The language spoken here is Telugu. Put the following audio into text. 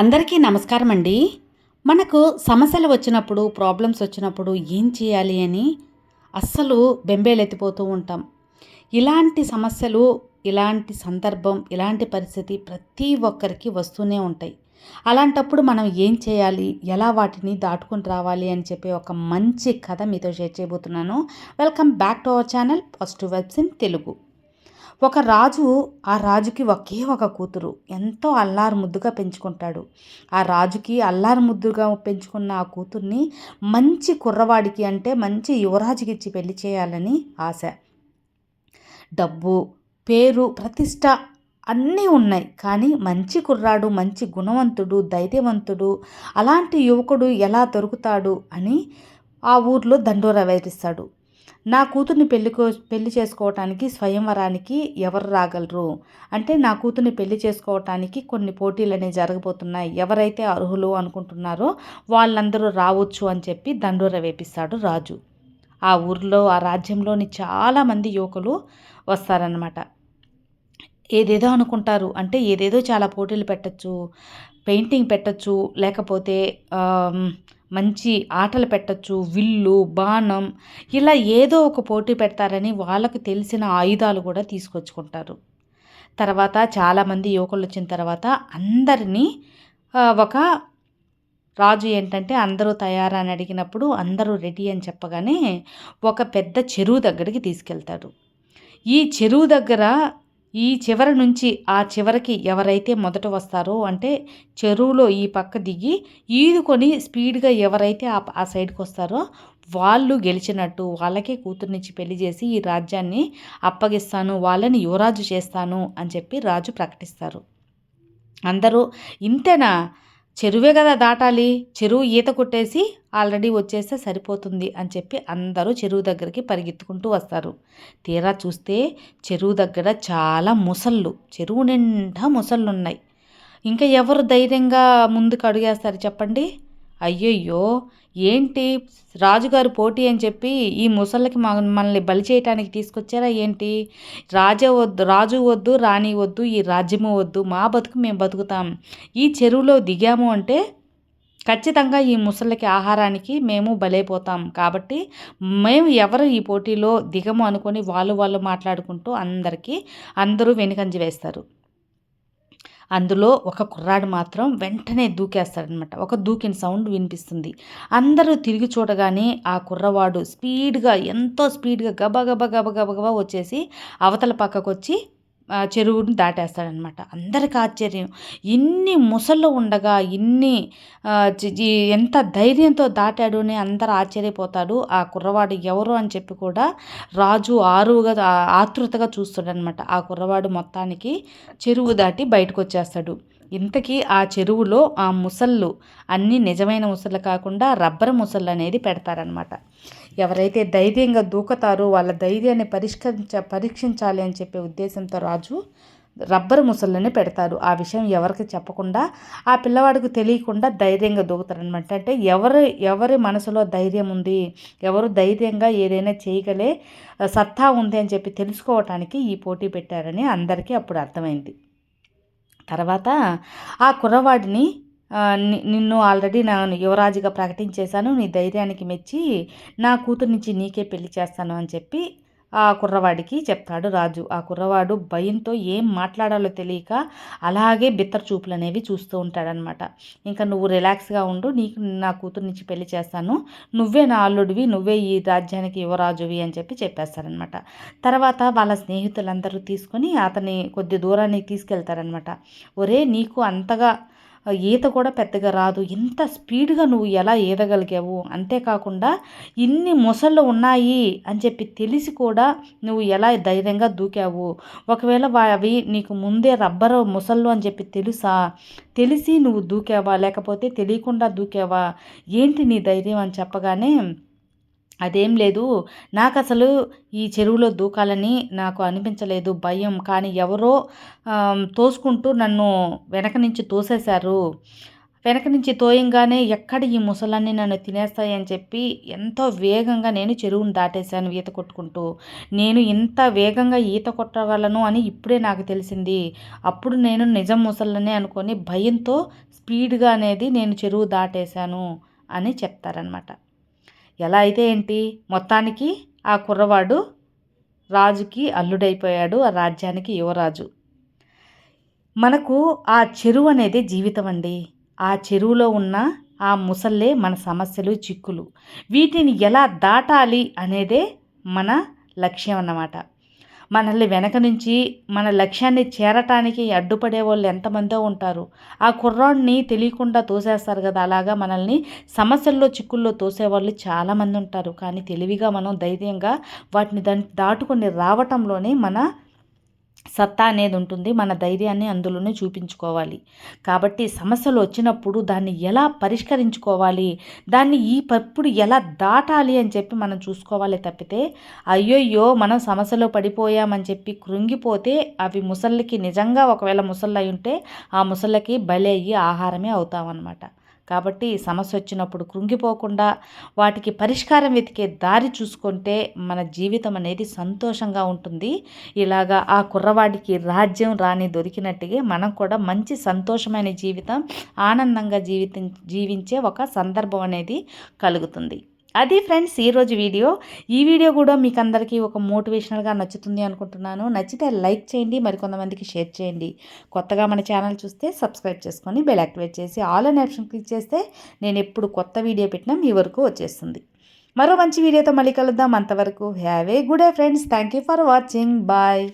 అందరికీ నమస్కారం అండి మనకు సమస్యలు వచ్చినప్పుడు ప్రాబ్లమ్స్ వచ్చినప్పుడు ఏం చేయాలి అని అస్సలు బెంబేలెత్తిపోతూ ఉంటాం. ఇలాంటి సమస్యలు ఇలాంటి సందర్భం ఇలాంటి పరిస్థితి ప్రతి ఒక్కరికి వస్తూనే ఉంటాయి. అలాంటప్పుడు మనం ఏం చేయాలి? ఎలా వాటిని దాటుకొని రావాలి అని చెప్పి ఒక మంచి కథ మీతో షేర్ చేయబోతున్నాను. Welcome back to our channel positive vibes in Telugu ఒక రాజు ఆ రాజుకి ఒకే ఒక కూతురు. ఎంతో అల్లారు ముద్దుగా పెంచుకుంటాడు. ఆ రాజుకి అల్లారు ముద్దుగా పెంచుకున్న ఆ కూతుర్ని మంచి కుర్రవాడికి అంటే మంచి యువరాజుకి ఇచ్చి పెళ్ళి చేయాలని ఆశ. డబ్బు పేరు ప్రతిష్ట అన్నీ ఉన్నాయి. కానీ మంచి కుర్రాడు మంచి గుణవంతుడు ధైర్యవంతుడు అలాంటి యువకుడు ఎలా దొరుకుతాడు అని ఆ ఊర్లో దండోరా వేధిస్తాడు. నా కూతుర్ని పెళ్ళికో పెళ్ళి చేసుకోవటానికి స్వయంవరానికి ఎవరు రాగలరు? అంటే నా కూతుర్ని పెళ్ళి చేసుకోవటానికి కొన్ని పోటీలు అనేవి జరగబోతున్నాయి. ఎవరైతే అర్హులు అనుకుంటున్నారో వాళ్ళందరూ రావచ్చు అని చెప్పి దండోర వేపిస్తాడు రాజు. ఆ ఊర్లో ఆ రాజ్యంలోని చాలామంది యువకులు వస్తారనమాట ఏదేదో అనుకుంటారు. అంటే ఏదేదో చాలా పోటీలు పెట్టచ్చు పెయింటింగ్ పెట్టచ్చు లేకపోతే మంచి ఆటలు పెట్టచ్చు విల్లు బాణం ఇలా ఏదో ఒక పోటీ పెడతారని వాళ్ళకు తెలిసిన ఆయుధాలు కూడా తీసుకొచ్చుకుంటారు. తర్వాత చాలామంది యువకులు వచ్చిన తర్వాత అందరినీ ఒక రాజు ఏంటంటే అందరూ తయారని అడిగినప్పుడు అందరూ రెడీ అని చెప్పగానే ఒక పెద్ద చెరువు దగ్గరికి తీసుకెళ్తాడు. ఈ చెరువు దగ్గర ఈ చివరి నుంచి ఆ చివరికి ఎవరైతే మొదట వస్తారో అంటే చెరువులో ఈ పక్క దిగి ఈదుకొని స్పీడ్గా ఎవరైతే ఆ ఆ సైడ్కి వస్తారో వాళ్ళు గెలిచినట్టు వాళ్ళకే కూతుర్నిచ్చి పెళ్ళి చేసి ఈ రాజ్యాన్ని అప్పగిస్తాను వాళ్ళని యువరాజు చేస్తాను అని చెప్పి రాజు ప్రకటిస్తారు. అందరూ ఇంతేనా? చెరువే కదా దాటాలి చెరువు ఈత కొట్టేసి ఆల్రెడీ వచ్చేస్తే సరిపోతుంది అని చెప్పి అందరూ చెరువు దగ్గరికి పరిగెత్తుకుంటూ వస్తారు. తీరా చూస్తే చెరువు దగ్గర చాలా ముసళ్ళు చెరువు నిండా ముసళ్ళు ఉన్నాయి ఇంకా ఎవరు ధైర్యంగా ముందుకు అడిగేస్తారు చెప్పండి? అయ్యయ్యో ఏంటి? రాజుగారు పోటీ అని చెప్పి ఈ ముసళ్ళకి మనల్ని బలి చేయటానికి తీసుకొచ్చారా ఏంటి? రాజా వద్దు రాజు వద్దు రాణి వద్దు ఈ రాజ్యము వద్దు మా బతుకు మేము బతుకుతాం. ఈ చెరువులో దిగాము అంటే ఖచ్చితంగా ఈ ముసళ్ళకి ఆహారానికి మేము బలైపోతాం. కాబట్టి మేము ఎవరు ఈ పోటీలో దిగము అనుకొని వాళ్ళు వాళ్ళు మాట్లాడుకుంటూ అందరికీ అందరూ వెనుకంజ వేస్తారు. అందులో ఒక కుర్రాడు మాత్రం వెంటనే దూకేస్తాడనమాట ఒక దూకిన సౌండ్ వినిపిస్తుంది. అందరూ తిరిగి చూడగానే ఆ కుర్రవాడు స్పీడ్గా ఎంతో స్పీడ్గా గబగబ గబ వచ్చేసి అవతల పక్కకు వచ్చి చెరువును దాటేస్తాడనమాట. అందరికి ఆశ్చర్యం. ఇన్ని ముసళ్ళు ఉండగా ఇన్ని ఎంత ధైర్యంతో దాటాడు అని అందరు ఆశ్చర్యపోతాడు ఆ కుర్రవాడు ఎవరు అని చెప్పి కూడా రాజు ఆరుగా ఆతృతగా చూస్తాడనమాట ఆ కుర్రవాడు మొత్తానికి చెరువు దాటి బయటకు వచ్చేస్తాడు ఇంతకీ ఆ చెరువులో ఆ ముసళ్ళు అన్నీ నిజమైన ముసళ్ళు కాకుండా రబ్బర్ ముసళ్ళు అనేది పెడతారనమాట. ఎవరైతే ధైర్యంగా దూకుతారో వాళ్ళ ధైర్యాన్ని పరిష్కరించ పరీక్షించాలి అని చెప్పే ఉద్దేశంతో రాజు రబ్బర్ ముసళ్ళని పెడతారు. ఆ విషయం ఎవరికి చెప్పకుండా ఆ పిల్లవాడికి తెలియకుండా ధైర్యంగా దూకుతారనమాట అంటే ఎవరు ఎవరి మనసులో ధైర్యం ఉంది ఎవరు ధైర్యంగా ఏదైనా చేయగలే సత్తా ఉంది అని చెప్పి తెలుసుకోవటానికి ఈ పోటీ పెట్టారని అందరికీ అప్పుడు అర్థమైంది. తర్వాత ఆ కుర్రవాడిని నిన్ను ఆల్రెడీ నేను యువరాజుగా ప్రకటించేశాను. నీ ధైర్యానికి మెచ్చి నా కూతురు నుంచి నీకే పెళ్ళి చేస్తాను అని చెప్పి ఆ కుర్రవాడికి చెప్తాడు రాజు. ఆ కుర్రవాడు భయంతో ఏం మాట్లాడాలో తెలియక అలాగే బిత్తర చూపులు అనేవి చూస్తూ ఉంటాడనమాట ఇంకా నువ్వు రిలాక్స్గా ఉండు నీకు నా కూతురు నుంచి పెళ్ళి చేస్తాను. నువ్వే నా అల్లుడివి నువ్వే ఈ రాజ్యానికి యువరాజువి అని చెప్పి చెప్పేస్తారనమాట తర్వాత వాళ్ళ స్నేహితులందరూ తీసుకొని అతని కొద్ది దూరానికి తీసుకెళ్తారనమాట ఒరే నీకు అంతగా ఈత కూడా పెద్దగా రాదు. ఇంత స్పీడ్గా నువ్వు ఎలా ఈదగలిగావు? అంతేకాకుండా ఇన్ని మొసళ్ళు ఉన్నాయి అని చెప్పి తెలిసి కూడా నువ్వు ఎలా ధైర్యంగా దూకావు? ఒకవేళ అవి నీకు ముందే రబ్బరు మొసళ్ళు అని చెప్పి తెలుసా? తెలిసి నువ్వు దూకావా? లేకపోతే తెలియకుండా దూకావా? ఏంటి నీ ధైర్యం అని చెప్పగానే అదేం లేదు. నాకు అసలు ఈ చెరువులో దూకాలని నాకు అనిపించలేదు భయం. కానీ ఎవరో తోసుకుంటూ నన్ను వెనక నుంచి తోసేశారు. వెనక నుంచి తోయంగానే ఎక్కడ ఈ ముసలన్నీ నన్ను తినేస్తాయని చెప్పి ఎంతో వేగంగా నేను చెరువును దాటేశాను ఈత కొట్టుకుంటూ. నేను ఇంత వేగంగా ఈత కొట్టగలను అని ఇప్పుడే నాకు తెలిసింది. అప్పుడు నేను నిజం ముసలనే అనుకొని భయంతో స్పీడ్గా అనేది నేను చెరువు దాటేశాను అని చెప్తారనమాట ఎలా అయితే ఏంటి? మొత్తానికి ఆ కుర్రవాడు రాజుకి అల్లుడైపోయాడు. ఆ రాజ్యానికి యువరాజు. మనకు ఆ చెరువు అనేది జీవితం అండి. ఆ చెరువులో ఉన్న ఆ ముసల్లే మన సమస్యలు చిక్కులు. వీటిని ఎలా దాటాలి అనేదే మన లక్ష్యం అన్నమాట. మనల్ని వెనక నుంచి మన లక్ష్యాన్ని చేరటానికి అడ్డుపడే వాళ్ళు ఎంతమందో ఉంటారు. ఆ కుర్రాడిని తెలియకుండా తోసేస్తారు కదా అలాగా మనల్ని సమస్యల్లో చిక్కుల్లో తోసేవాళ్ళు చాలామంది ఉంటారు. కానీ తెలివిగా మనం ధైర్యంగా వాటిని దాటుకొని రావటంలోనే మన సత్తా అనేది ఉంటుంది. మన ధైర్యాన్ని అందులోనే చూపించుకోవాలి. కాబట్టి సమస్యలు వచ్చినప్పుడు దాన్ని ఎలా పరిష్కరించుకోవాలి? దాన్ని ఈ పప్పుడు ఎలా దాటాలి అని చెప్పి మనం చూసుకోవాలి తప్పితే అయ్యోయ్యో మనం సమస్యలో పడిపోయామని చెప్పి కృంగిపోతే అవి ముసళ్ళకి నిజంగా ఒకవేళ ముసళ్ళు అయి ఉంటే ఆ ముసళ్ళకి బలి అయ్యి ఆహారమే అవుతామన్నమాట. కాబట్టి సమస్య వచ్చినప్పుడు కృంగిపోకుండా వాటికి పరిష్కారం వెతికే దారి చూసుకుంటే మన జీవితం అనేది సంతోషంగా ఉంటుంది. ఇలాగా ఆ కుర్రవాడికి రాజ్యం రాని దొరికినట్టుగా మనం కూడా మంచి సంతోషమైన జీవితం ఆనందంగా జీవితం జీవించే ఒక సందర్భం అనేది కలుగుతుంది. అది ఫ్రెండ్స్ ఈరోజు వీడియో. ఈ వీడియో కూడా మీకు అందరికీ ఒక మోటివేషనల్గా నచ్చుతుంది అనుకుంటున్నాను. నచ్చితే లైక్ చేయండి మరికొంతమందికి షేర్ చేయండి. కొత్తగా మన ఛానల్ చూస్తే సబ్స్క్రైబ్ చేసుకొని బెల్ యాక్టివేట్ చేసి ఆల్ అనే ఆప్షన్ క్లిక్ చేస్తే నేను ఎప్పుడు కొత్త వీడియో పెట్టినా మీ వరకు వచ్చేస్తుంది. మరో మంచి వీడియోతో మళ్ళీ కలుద్దాం. అంతవరకు have a good day friends. Thank you for watching. Bye.